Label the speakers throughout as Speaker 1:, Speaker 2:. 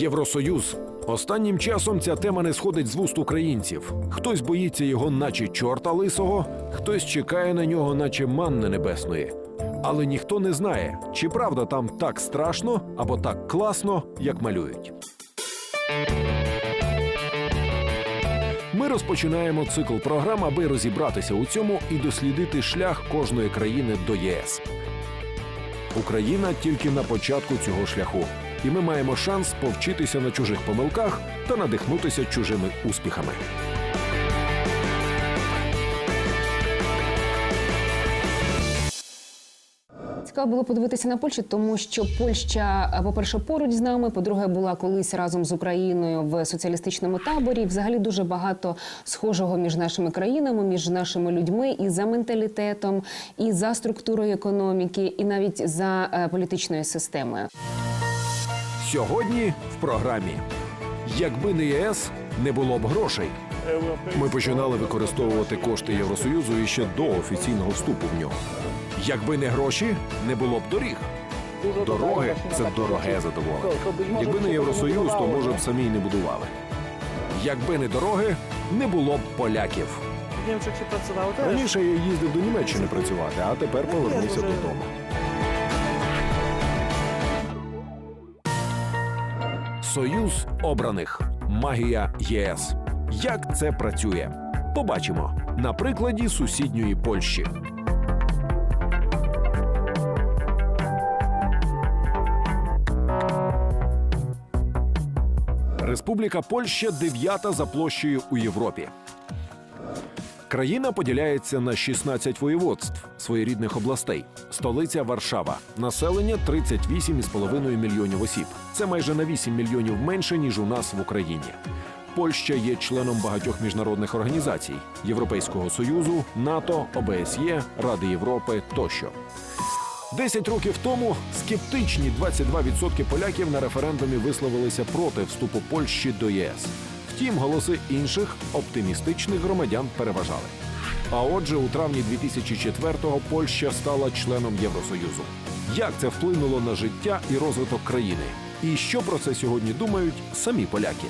Speaker 1: Євросоюз. Останнім часом ця тема не сходить з вуст українців. Хтось боїться його, наче чорта лисого, хтось чекає на нього, наче манни небесної. Але ніхто не знає, чи правда там так страшно або так класно, як малюють. Ми розпочинаємо цикл програм, аби розібратися у цьому і дослідити шлях кожної країни до ЄС. Україна тільки на початку цього шляху, і ми маємо шанс повчитися на чужих помилках та надихнутися чужими успіхами.
Speaker 2: Цікаво було подивитися на Польщу, тому що Польща, е, по-перше, поруч з нами, по-друге, була колись разом з Україною в соціалістичному таборі. Взагалі дуже багато схожого між нашими країнами, між нашими людьми і за менталітетом, і за структурою економіки, і навіть за е, політичною системою.
Speaker 1: Сьогодні в програмі якби не ЄС, не було б грошей. Ми починали використовувати кошти Євросоюзу іще до офіційного вступу в нього. Якби не гроші, не було б доріг. Дороги це дороге задоволення. Якби не Євросоюз, то може б самі не будували. Якби не дороги, не було б поляків. Раніше я їздив до Німеччини працювати, а тепер повернувся додому. Союз обраних. Магія ЄС. Як це працює? Побачимо на прикладі сусідньої Польщі. Республіка Польща дев'ята за площею у Європі. Країна поділяється на 16 воєводств своєрідних областей. Столиця Варшава. Населення 38,5 мільйонів осіб. Це майже на 8 мільйонів менше ніж у нас в Україні. Польща є членом багатьох міжнародних організацій Європейського союзу, НАТО, ОБСЄ, Ради Європи тощо. Десять років тому скептичні 22% поляків на референдумі висловилися проти вступу Польщі до ЄС. Втім, голоси інших оптимістичних громадян переважали. А отже, у травні 2004-го Польща стала членом Євросоюзу. Як це вплинуло на життя і розвиток країни? І що про це сьогодні думають самі поляки?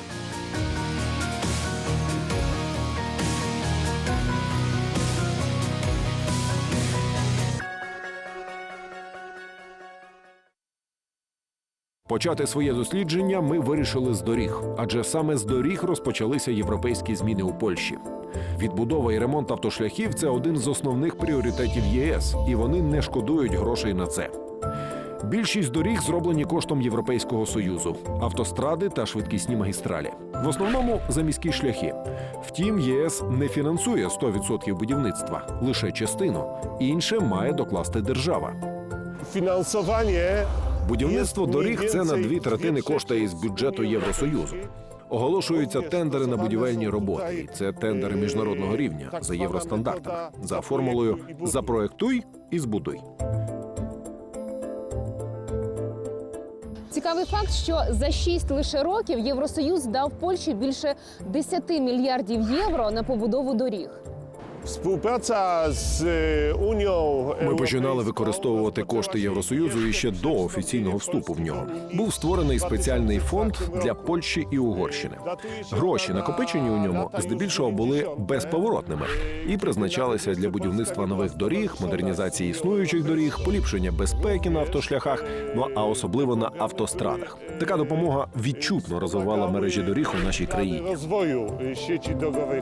Speaker 1: Почати своє дослідження ми вирішили з доріг, адже саме з доріг розпочалися європейські зміни у Польщі. Відбудова і ремонт автошляхів це один з основних пріоритетів ЄС, і вони не шкодують грошей на це. Більшість доріг зроблені коштом Європейського союзу, автостради та швидкісні магістралі. В основному за міські шляхи. Втім, ЄС не фінансує 100% будівництва, лише частину. Інше має докласти держава.
Speaker 3: Finansowanie
Speaker 1: Будівництво доріг це на дві третини коштує із бюджету Євросоюзу. Оголошуються тендери на будівельні роботи. І Це тендери міжнародного рівня за євростандартами, за формулою запроектуй і збудуй.
Speaker 2: Цікавий факт, що за 6 лише років Євросоюз дав Польщі більше 10 мільярдів євро на побудову доріг.
Speaker 3: Współpraca z e, Unią
Speaker 1: Ми починали використовувати кошти Євросоюзу іще до офіційного вступу в нього. Був створений спеціальний фонд для Польщі і Угорщини. Гроші, накопичені у ньому, здебільшого були безповоротними і призначалися для будівництва нових доріг, модернізації існуючих доріг, поліпшення безпеки на автошляхах, ну а особливо на автострадах. Така допомога відчутно розвивала мережі доріг у нашій країні.
Speaker 3: rozwoju e, sieci drogowej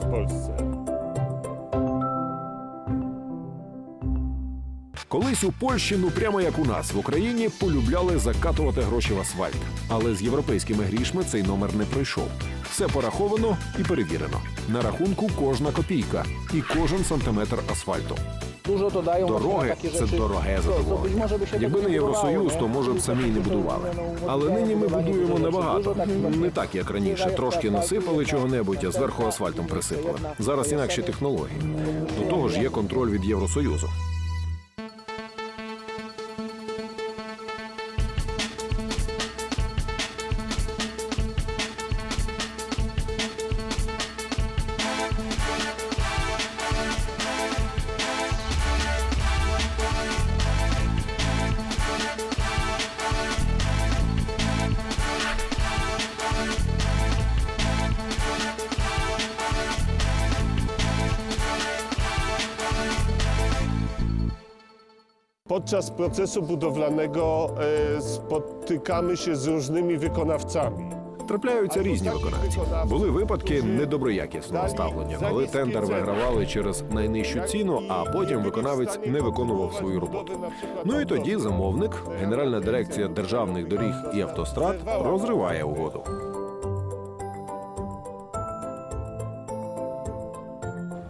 Speaker 1: Колись у Польщі, ну прямо як у нас в Україні, полюбляли закатувати гроші в асфальт. Але з європейськими грішми цей номер не пройшов. Все пораховано і перевірено. На рахунку кожна копійка і кожен сантиметр асфальту.
Speaker 4: Dużo to
Speaker 1: Дороги це дороге задоволення. Якби не Євросоюз, то може б самі й не будували. Але нині ми будуємо набагато. Не так, як раніше. Трошки насипали чого-небудь, а зверху асфальтом присипали. Зараз інакші технології. До того ж є контроль від Євросоюзу.
Speaker 3: Podczas procesu budowlanego e, spotykamy się z różnymi wykonawcami.
Speaker 1: Трапляються різні виконавці. Були випадки недоброякісного ставлення, коли тендер вигравали через найнижчу ціну, а потім виконавець не виконував свою роботу. Ну і тоді замовник, Генеральна дирекція державних доріг і автострад, розриває угоду.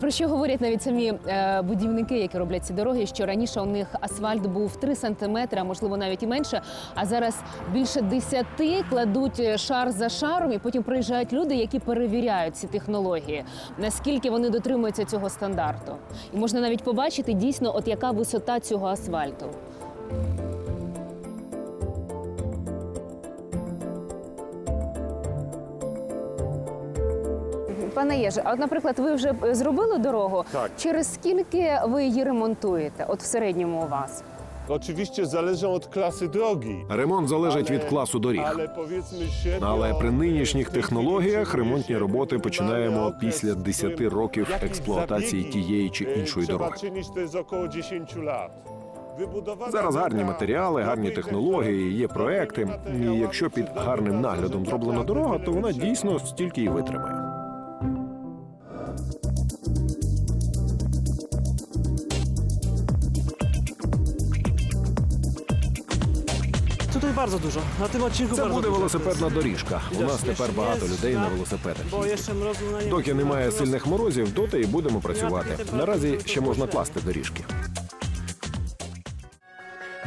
Speaker 2: Про що говорять навіть самі е, будівники, які роблять ці дороги, що раніше у них асфальт був 3 сантиметри, а можливо навіть і менше. А зараз більше 10 кладуть шар за шаром, і потім приїжджають люди, які перевіряють ці технології, наскільки вони дотримуються цього стандарту. І можна навіть побачити дійсно, от яка висота цього асфальту. Пане Єже, а от, наприклад, ви вже е, зробили дорогу.
Speaker 3: Так.
Speaker 2: Через скільки ви її ремонтуєте? От в середньому у вас?
Speaker 3: Oczywiście zależą od klasy drogi.
Speaker 1: Ремонт залежить від класу доріг.
Speaker 3: Ale powiedzmy średnio...
Speaker 1: Але при нинішніх технологіях ремонтні роботи починаємо після
Speaker 3: w
Speaker 1: 10 років експлуатації тієї чи
Speaker 3: e,
Speaker 1: іншої дороги.
Speaker 3: to jest około 10 lat. Wybudowana
Speaker 1: Зараз гарні
Speaker 3: droga
Speaker 1: матеріали, гарні технології, є проекти. І якщо під гарним наглядом зроблена дорога, то вона дійсно стільки і витримає.
Speaker 5: Bardzo dużo. Na tym odcinku
Speaker 1: Це
Speaker 5: bardzo
Speaker 1: буде
Speaker 5: dużo.
Speaker 1: велосипедна доріжка. У нас тепер багато людей на велосипедах.
Speaker 5: Bo jeszcze mrozu na nie
Speaker 1: Доки немає сильних морозів, доти і будемо працювати. Наразі ще можна класти доріжки.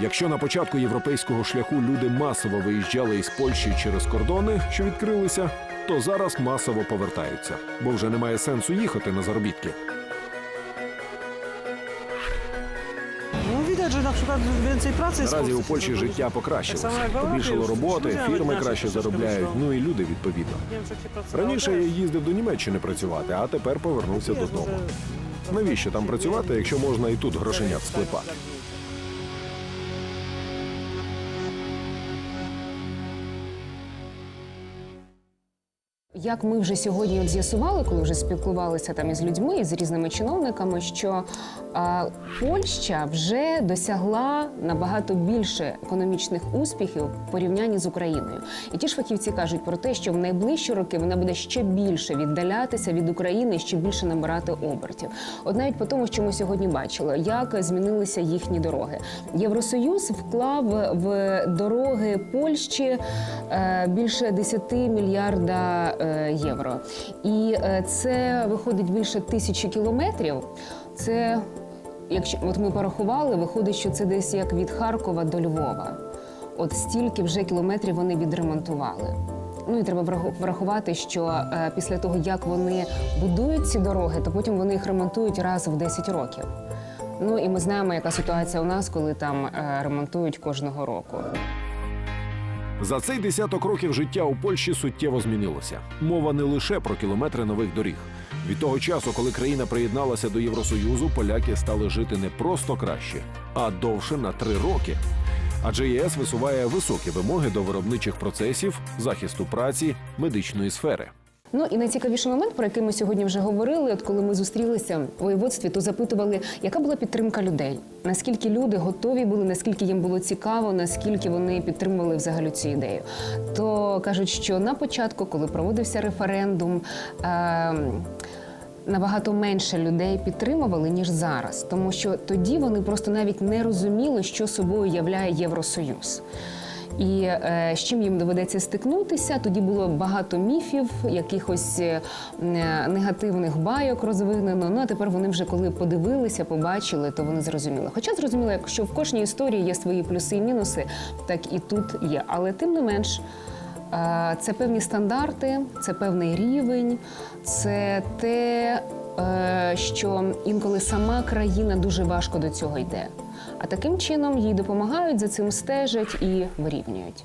Speaker 1: Якщо на початку європейського шляху люди масово виїжджали із Польщі через кордони, що відкрилися, то зараз масово повертаються, бо вже немає сенсу їхати на заробітки.
Speaker 5: No наприклад na przykład więcej pracy
Speaker 1: Наразі у Польщі життя
Speaker 5: покращилося.
Speaker 1: Побільшало роботи, фірми краще заробляють. Ну і люди відповідно.
Speaker 5: Pracowało
Speaker 1: Раніше я їздив до Німеччини працювати, а тепер повернувся додому. Навіщо там працювати, якщо можна і тут грошенят склепати?
Speaker 2: Як ми вже сьогодні з'ясували, коли вже спілкувалися там із людьми і з різними чиновниками, що а, Польща вже досягла набагато більше економічних успіхів в порівнянні з Україною. І ті ж фахівці кажуть про те, що в найближчі роки вона буде ще більше віддалятися від України, ще більше набирати обертів. От навіть по тому, що ми сьогодні бачили, як змінилися їхні дороги. Євросоюз вклав в дороги Польщі е, більше 10 мільярда євро. І е, це виходить більше тисячі кілометрів. Це, якщо от ми порахували, виходить, що це десь як від Харкова до Львова. От стільки вже кілометрів вони відремонтували. Ну і треба врахувати, що е, після того, як вони будують ці дороги, то потім вони їх ремонтують раз в 10 років. Ну і ми знаємо, яка ситуація у нас, коли там е, ремонтують кожного року.
Speaker 1: За цей десяток років життя у Польщі суттєво змінилося. Мова не лише про кілометри нових доріг. Від того часу, коли країна приєдналася до Євросоюзу, поляки стали жити не просто краще, а довше на три роки. Адже ЄС висуває високі вимоги до виробничих процесів, захисту праці, медичної сфери.
Speaker 2: Ну і найцікавіший момент, про який ми сьогодні вже говорили, от коли ми зустрілися у воєводстві, то запитували, яка була підтримка людей, наскільки люди готові були, наскільки їм було цікаво, наскільки вони підтримували взагалі цю ідею. То кажуть, що на початку, коли проводився референдум. Е- Набагато менше людей підтримували ніж зараз, тому що тоді вони просто навіть не розуміли, що собою являє Євросоюз. І е, з чим їм доведеться стикнутися, тоді було багато міфів, якихось е, негативних байок розвинено. Ну а тепер вони вже коли подивилися, побачили, то вони зрозуміли. Хоча зрозуміло, якщо в кожній історії є свої плюси і мінуси, так і тут є. Але тим не менш. Е, Це певні стандарти, це певний рівень, це те, що інколи сама країна дуже важко до цього йде. А таким чином їй допомагають, за цим стежать і вирівнюють.